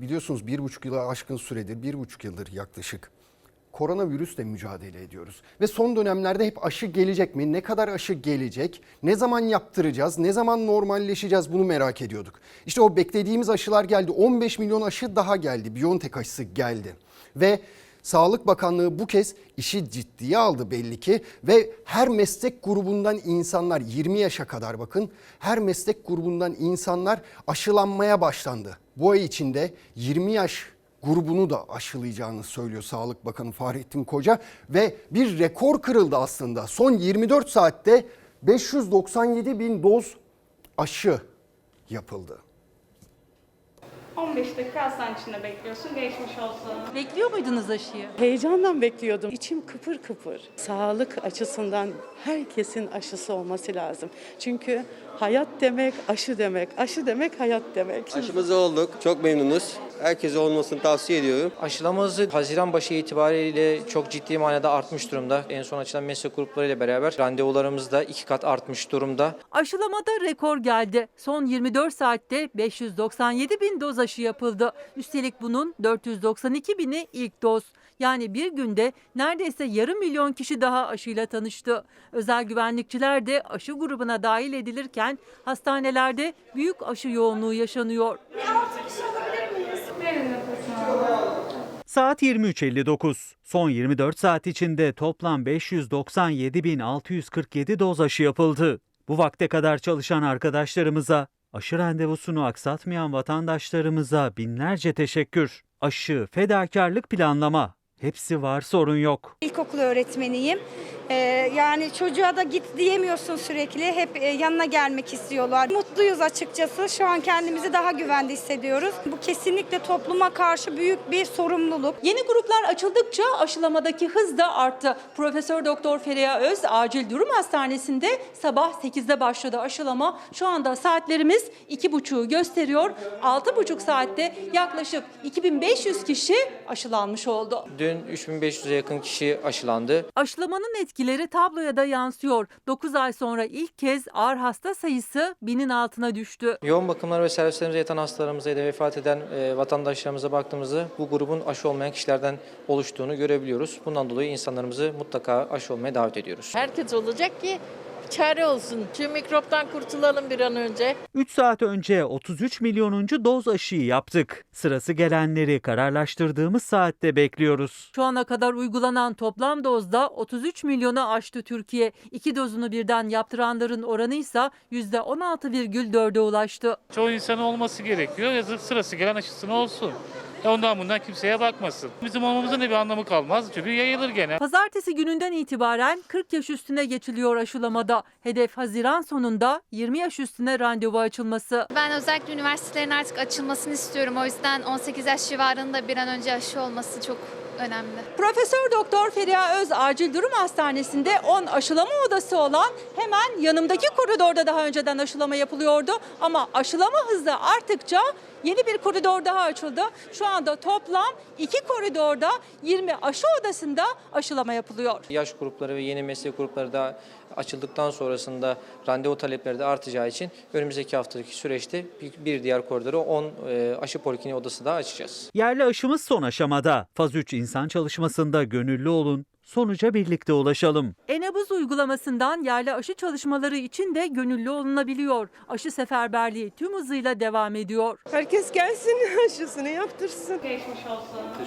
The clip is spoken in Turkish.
biliyorsunuz bir buçuk yıla aşkın süredir, bir buçuk yıldır yaklaşık koronavirüsle mücadele ediyoruz. Ve son dönemlerde hep aşı gelecek mi? Ne kadar aşı gelecek? Ne zaman yaptıracağız? Ne zaman normalleşeceğiz? Bunu merak ediyorduk. İşte o beklediğimiz aşılar geldi. 15 milyon aşı daha geldi. BioNTech aşısı geldi. Ve Sağlık Bakanlığı bu kez işi ciddiye aldı belli ki ve her meslek grubundan insanlar 20 yaşa kadar bakın her meslek grubundan insanlar aşılanmaya başlandı. Bu ay içinde 20 yaş grubunu da aşılayacağını söylüyor Sağlık Bakanı Fahrettin Koca ve bir rekor kırıldı aslında. Son 24 saatte 597 bin doz aşı yapıldı. 15 dakika hastane içinde bekliyorsun. Geçmiş olsun. Bekliyor muydunuz aşıyı? Heyecandan bekliyordum. İçim kıpır kıpır. Sağlık açısından herkesin aşısı olması lazım. Çünkü hayat demek aşı demek. Aşı demek hayat demek. Aşımızı olduk. Çok memnunuz. Herkese olmasını tavsiye ediyorum. Aşılama hızı Haziran başı itibariyle çok ciddi manada artmış durumda. En son açılan meslek gruplarıyla beraber randevularımız da iki kat artmış durumda. Aşılamada rekor geldi. Son 24 saatte 597 bin doz aşı yapıldı. Üstelik bunun 492 bini ilk doz. Yani bir günde neredeyse yarım milyon kişi daha aşıyla tanıştı. Özel güvenlikçiler de aşı grubuna dahil edilirken hastanelerde büyük aşı yoğunluğu yaşanıyor. Saat 23.59. Son 24 saat içinde toplam 597.647 doz aşı yapıldı. Bu vakte kadar çalışan arkadaşlarımıza, aşı randevusunu aksatmayan vatandaşlarımıza binlerce teşekkür. Aşı, fedakarlık, planlama. Hepsi var sorun yok. İlkokul öğretmeniyim. Ee, yani çocuğa da git diyemiyorsun sürekli. Hep e, yanına gelmek istiyorlar. Mutluyuz açıkçası. Şu an kendimizi daha güvende hissediyoruz. Bu kesinlikle topluma karşı büyük bir sorumluluk. Yeni gruplar açıldıkça aşılamadaki hız da arttı. Profesör Doktor Feriha Öz Acil Durum Hastanesi'nde sabah 8'de başladı aşılama. Şu anda saatlerimiz 2.30'u gösteriyor. 6.5 saatte yaklaşık 2500 kişi aşılanmış oldu. Dün 3500'e yakın kişi aşılandı. Aşılamanın etkileri tabloya da yansıyor. 9 ay sonra ilk kez ağır hasta sayısı binin altına düştü. Yoğun bakımlar ve servislerimize yatan hastalarımıza ya da vefat eden e, vatandaşlarımıza baktığımızda bu grubun aşı olmayan kişilerden oluştuğunu görebiliyoruz. Bundan dolayı insanlarımızı mutlaka aşı olmaya davet ediyoruz. Herkes olacak ki çare olsun. Şu mikroptan kurtulalım bir an önce. 3 saat önce 33 milyonuncu doz aşıyı yaptık. Sırası gelenleri kararlaştırdığımız saatte bekliyoruz. Şu ana kadar uygulanan toplam dozda 33 milyonu aştı Türkiye. İki dozunu birden yaptıranların oranı ise %16,4'e ulaştı. Çoğu insan olması gerekiyor. Yazık sırası gelen aşısını olsun. E ondan bundan kimseye bakmasın. Bizim olmamızın da bir anlamı kalmaz. Çünkü yayılır gene. Pazartesi gününden itibaren 40 yaş üstüne geçiliyor aşılamada. Hedef Haziran sonunda 20 yaş üstüne randevu açılması. Ben özellikle üniversitelerin artık açılmasını istiyorum. O yüzden 18 yaş civarında bir an önce aşı olması çok önemli. Profesör Doktor Feriha Öz Acil Durum Hastanesi'nde 10 aşılama odası olan hemen yanımdaki koridorda daha önceden aşılama yapılıyordu. Ama aşılama hızı arttıkça yeni bir koridor daha açıldı. Şu anda toplam iki koridorda 20 aşı odasında aşılama yapılıyor. Yaş grupları ve yeni meslek grupları da açıldıktan sonrasında randevu talepleri de artacağı için önümüzdeki haftaki süreçte bir- diğer koridoru 10 e, aşı polikliniği odası daha açacağız. Yerli aşımız son aşamada. Faz 3 insan çalışmasında gönüllü olun. Sonuca birlikte ulaşalım. Enabuz uygulamasından yerli aşı çalışmaları için de gönüllü olunabiliyor. Aşı seferberliği tüm hızıyla devam ediyor. Herkes gelsin aşısını yaptırsın. Geçmiş olsun.